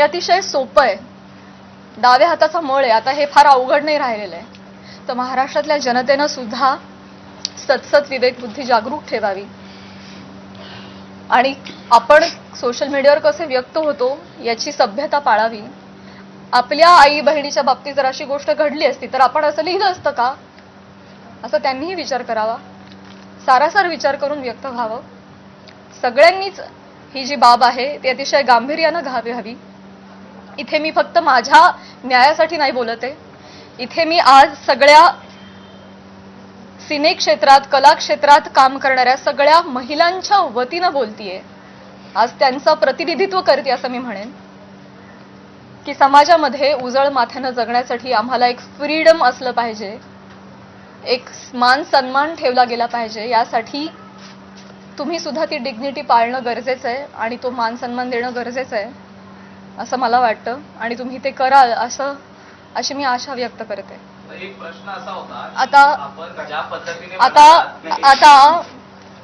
हे अतिशय सोपं आहे. डाव्या हाताचा मळ आहे. आता हे फार अवघड नाही राहिलेलं आहे. तर महाराष्ट्रातल्या जनतेनं सुद्धा सतसत विवेक बुद्धी जागरूक ठेवावी. आणि आपण सोशल मीडियावर कसे व्यक्त होतो याची सभ्यता पाळावी. आपल्या आई बहिणीच्या बाबतीत जर अशी गोष्ट घडली असती तर आपण असं लिहिलं असतं का? असं त्यांनीही विचार करावा. सारासार विचार करून व्यक्त व्हावं. सगळ्यांनीच ही जी बाब आहे ती अतिशय गांभीर्यानं घ्यावी हवी. इथे मी फक्त माझ्या न्यायासाठी नाही बोलत आहे. इथे मी आज सगळ्या सिने क्षेत्रात कला क्षेत्रात काम करणाऱ्या सगळ्या महिलांच्या वतीनं बोलतीये. आज त्यांचं प्रतिनिधित्व करते असं मी म्हणेन. की समाजामध्ये उजळ माथ्यानं जगण्यासाठी आम्हाला एक फ्रीडम असलं पाहिजे. एक मान सन्मान ठेवला गेला पाहिजे. यासाठी तुम्ही सुद्धा ती डिग्निटी पाळणं गरजेचं आहे आणि तो मान सन्मान देणं गरजेचं आहे. असं मला वाटतं आणि तुम्ही ते कराल असं अशी मी आशा व्यक्त करते. तर एक प्रश्न असा होता की आता- आता आता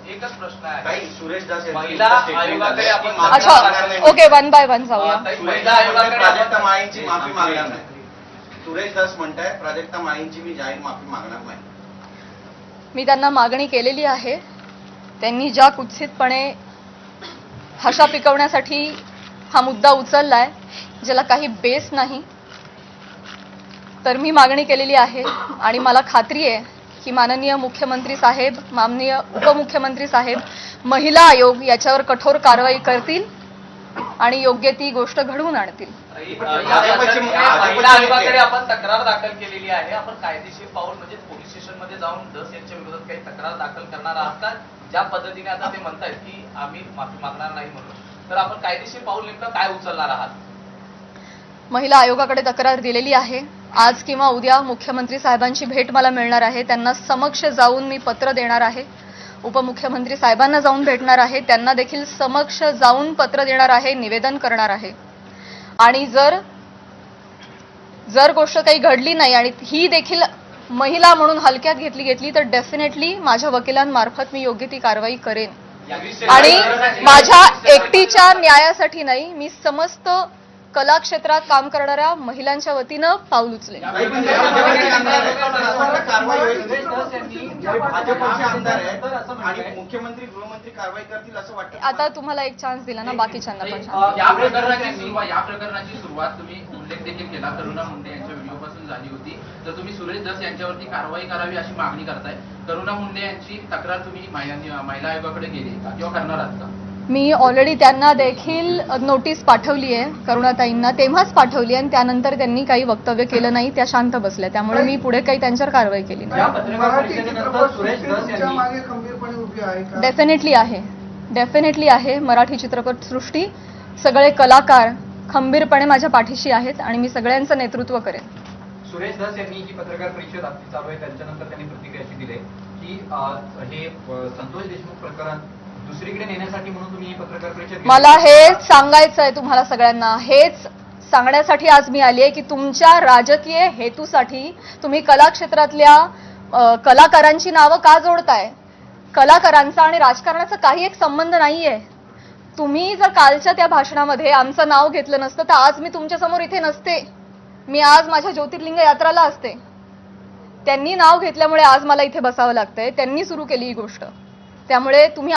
एकच प्रश्न आहे. ताई, सुरेश दास यांचं महिला इतकं statement आयोगाकडे झालंय आपण की माफी अच्छा. ओके वन बाय वन जाऊया. आता सुरेश महिला दास आयोगाकडे म्हणताय, प्राजक्ता आपण- माळींची माफी मागणार नाही. सुरेश दास म्हणताय प्राजक्ता माळींची मी जाहीर माफी मागणार नाही. मी त्यांना मागणी केलेली आहे. त्यांनी ज्या कुत्सितपणे भाषा पिकवण्यासाठी हा मुद्दा उचललाय ज्याला काही बेस नाही. तर मी मागणी केलेली आहे आणि मला खात्री आहे की माननीय मुख्यमंत्री साहेब माननीय उपमुख्यमंत्री साहेब महिला आयोग याच्यावर कठोर कारवाई करतील आणि योग्य ती गोष्ट घडवून आणतील. आपण तक्रार दाखल केलेली आहे. आपण कायदेशीर पाऊल म्हणजे पोलीस स्टेशनमध्ये जाऊन दस यांच्या विरोधात काही तक्रार दाखल करणार आहात का? ज्या पद्धतीने आता ते म्हणतायत की आम्ही माफी मागणार नाही म्हणून. तर आपण कायदेशीर पाऊल नेमकं काय उचलणार आहात? महिला आयोगाकडे तक्रार दिलेली आहे. आज किंवा उद्या मुख्यमंत्री साहेबांची भेट मला मिळणार आहे. त्यांना समक्ष जाऊन मी पत्र देणार आहे. उपमुख्यमंत्री साहेबांना जाऊन भेटणार आहे. त्यांना देखील समक्ष जाऊन पत्र देणार आहे निवेदन करणार आहे. आणि जर जर गोष्ट काही घडली नाही आणि ही देखील महिला म्हणून हलक्यात घेतली घेतली तर डेफिनेटली माझ्या वकिलांमार्फत मी योग्य ती कारवाई करेन. आणि माझ्या एकटीच्या न्यायासाठी नाही मी समस्त कला क्षेत्रात काम करणाऱ्या महिलांच्या वतीनं पाऊल उचले आता तुम्हाला एक चान्स दिला ना बाकीच्यांना पण या प्रकरणाची सुरुवात या प्रकरणाची सुरुवात तुम्ही उल्लेख देखील केला करुणा मुंडे यांच्या व्हिडिओ पासून झाली होती. तर तुम्ही सुरेश दस यांच्यावरती कारवाई करावी अशी मागणी करताय. करुणा मुंडे यांची तक्रार तुम्ही महिला आयोगाकडे गेली का? किंवा करणार आहात का? मी ऑलरेडी त्यांना देखील नोटीस पाठवली आहे करुणाताईंना. तेव्हाच पाठवली आहे आणि त्यानंतर त्यांनी काही वक्तव्य केलं नाही. त्या शांत बसल्या. त्यामुळे मी पुढे काही त्यांच्यावर कारवाई केली नाही. डेफिनेटली आहे डेफिनेटली आहे. मराठी चित्रपट सृष्टी. सगळे कलाकार खंबीरपणे माझ्या पाठीशी आहेत आणि मी सगळ्यांचं नेतृत्व करेन. सुरेश दास यांनी ही पत्रकार परिषद आपली चालू आहे त्यांच्यानंतर त्यांनी प्रतिक्रिया अशी दिली की हे संतोष देशमुख प्रकरण दुसरीकडे नेण्यासाठी म्हणून तुम्ही ही पत्रकार परिषद मला हे सांगायचं आहे तुम्हाला सगळ्यांना. हेच सांगण्यासाठी आज मी आली आहे की तुमच्या राजकीय हेतूसाठी तुम्ही कला क्षेत्रातल्या कलाकारांची नावं का जोडताय? कलाकारांचा आणि राजकारणाचा काही एक संबंध नाहीये. तुम्ही जर कालच्या त्या भाषणामध्ये आमचं नाव घेतलं नसतं तर आज मी तुमच्यासमोर इथे नसते. मी आज माझ्या ज्योतिर्लिंग यात्राला असते. त्यांनी नाव घेतल्यामुळे आज मला इथे बसावं लागतंय. त्यांनी सुरू केली ही गोष्ट. त्यामुळे तुम्ही